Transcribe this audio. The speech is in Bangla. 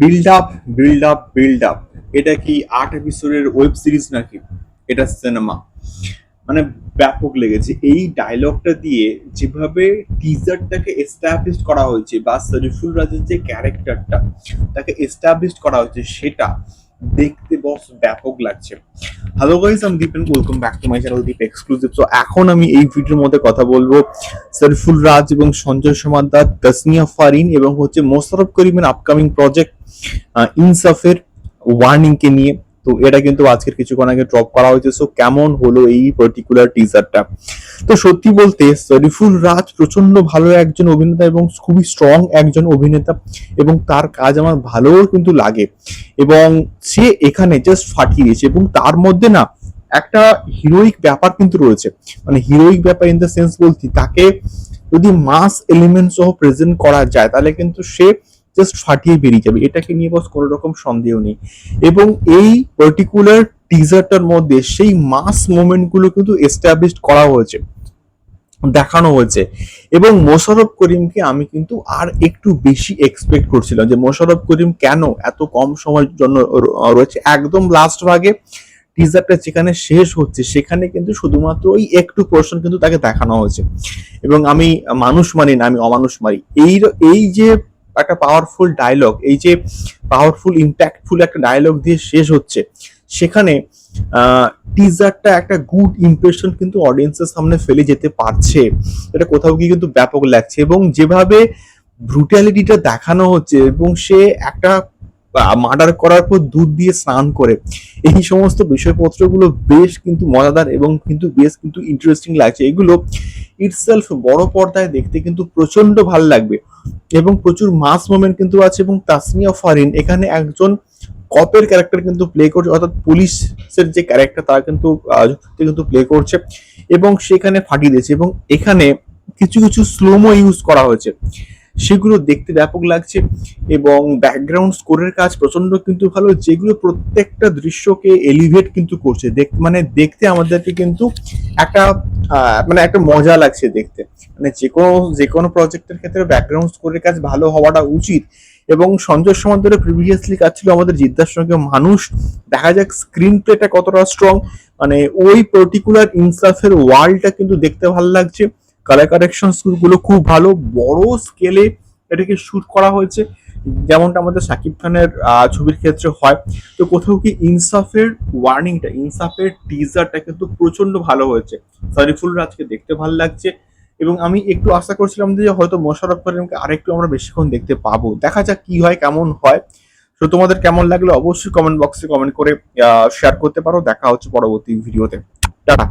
Build up build up build up এটা কি আট এপিসোডের ওয়েব সিরিজ নাকি? এটা সিনেমা মানে ব্যাপক লেগেছে। এই ডায়লগটা দিয়ে যেভাবে টিজারটাকে এস্টাবলিশ করা হয়েছে বা শরীফুল রাজের যে ক্যারেক্টারটা তাকে এস্টাবলিশ করা হয়েছে, সেটা দেখতে বস ব্যাপক লাগছে। হ্যালো গাইস আমি Dipen welcome back to my channel Deep exclusive so এখন আমি এই ভিডিওর মধ্যে কথা বলব শরীফুল রাজ এবং সঞ্জয় সমাদ্দার তাসনিয়া ফারিন এবং হচ্ছে মোশারফ করিমের আপকামিং প্রজেক্ট ইনসাফের ওয়ার্নিং কে নিয়ে। তো এটা কিন্তু আজকের কিছুক্ষণ আগে ড্রপ করা হয়েছে। সো কেমন হলো এই পার্টিকুলার টিজারটা তো সত্যি বলতে, শরীফুল রাজ প্রচণ্ড ভালো একজন অভিনেতা এবং খুবই স্ট্রং একজন অভিনেতা এবং তার কাজ আমার ভালোও কিন্তু লাগে। এবং সে এখানে জাস্ট ফাটিয়ে দিয়েছে এবং তার মধ্যে না একটা হিরোইক ব্যাপার কিন্তু রয়েছে। মানে হিরোইক ব্যাপার ইন দ্য সেন্স বলছি, তাকে যদি মাস এলিমেন্ট সহ প্রেজেন্ট করা যায়, তাহলে কিন্তু সে জাস্ট ফাটিয়ে বেরিয়ে যাবে। এটাকে নিয়ে বস কোনো রকম সন্দেহ নেই। এবং এই পার্টিকুলার টিজারটার মধ্যে সেই মাস মোমেন্টগুলো কিন্তু এস্টাবলিশ করা হয়েছে, দেখানো হয়েছে। এবং মোশারফ করিমকে আমি কিন্তু আর একটু বেশি এক্সপেক্ট করছিলাম যে মোশারফ করিম কেন এত কম সময়ের জন্য রয়েছে। একদম লাস্ট ভাগে টিজারটা যেখানে শেষ হচ্ছে, সেখানে কিন্তু শুধুমাত্র ওই একটু পোর্শন কিন্তু তাকে দেখানো হয়েছে। এবং আমি মানুষ মানি না, আমি অমানুষ মারি। এই এই যে একটা পাওয়ারফুল ডায়লগ এই যে পাওয়ারফুল ইম্প্যাক্টফুল একটা ডায়লগ দিয়ে শেষ হচ্ছে, সেখানে টিজারটা একটা গুড ইমপ্রেশন কিন্তু অডিয়েন্সের সামনে ফেলে যেতে পারছে। এটা কোথাও গিয়ে কিন্তু ব্যাপক লাগছে এবং যেভাবে ব্রুটালিটিটা দেখানো হচ্ছে এবং সে একটা মার্ডার করার পর দুধ দিয়ে স্নান করে, এই সমস্ত বিষয়পত্রগুলো বেশ কিন্তু মজাদার এবং কিন্তু বেশ কিন্তু ইন্টারেস্টিং লাগছে। এগুলো ইটসেলফ বড় পর্দায় দেখতে কিন্তু প্রচণ্ড ভালো লাগবে এবং প্রচুর মাস মোমেন্ট কিন্তু আছে এবং তাসমিয়া ফারিন এখানে একজন কপের ক্যারেক্টার কিন্তু প্লে করছে, অর্থাৎ পুলিশের যে ক্যারেক্টার তারা কিন্তু কিন্তু প্লে করছে এবং সেখানে ফাটিয়ে দিয়েছে এবং এখানে কিছু কিছু স্লোমো ইউজ করা হয়েছে। সেগুলো দেখতে ব্যাপক লাগছে এবং ব্যাকগ্রাউন্ড স্কোরের কাজ প্রচণ্ড কিন্তু ভালো, যেগুলো প্রত্যেকটা দৃশ্যকে এলিভেট কিন্তু করছে। দেখ মানে দেখতে আমাদেরকে কিন্তু একটা মানে একটা মজা লাগছে দেখতে। মানে যে কোনো যে কোনো প্রজেক্টের ক্ষেত্রে ব্যাকগ্রাউন্ড স্কোরের কাজ ভালো হওয়াটা উচিত এবং সঞ্জয় সমান্তরে প্রিভিয়াসলি কাজ ছিল আমাদের জিদ্দার সঙ্গে মানুষ, দেখা যাক স্ক্রিন প্লেটা কতটা স্ট্রং মানে ওই পার্টিকুলার ইনসাফের ওয়ার্ল্ডটা কিন্তু দেখতে ভালো লাগছে। কালার কারেকশনগুলো খুব ভালো, বড় স্কেলে এটাকে শুট করা হয়েছে। যেমনটা আমাদের সাকিব খানের ছবির ক্ষেত্রে হয়। তো কোথাও কি ইনসাফের ওয়ার্নিংটা ইনসাফের টিজারটা কিন্তু প্রচণ্ড ভালো হয়েছে। শরীফুল রাজকে দেখতে ভালো লাগছে। এবং আমি একটু আশা করছিলাম যে হয়তো মোশারফ করিমকে আরেকটু আমরা বেশিক্ষণ দেখতে পাবো। দেখা যাক কি হয়, কেমন হয়। তো তোমাদের কেমন লাগল অবশ্যই কমেন্ট বক্সে কমেন্ট করে শেয়ার করতে পারো। দেখা হচ্ছে পরবর্তী ভিডিওতে টাটা।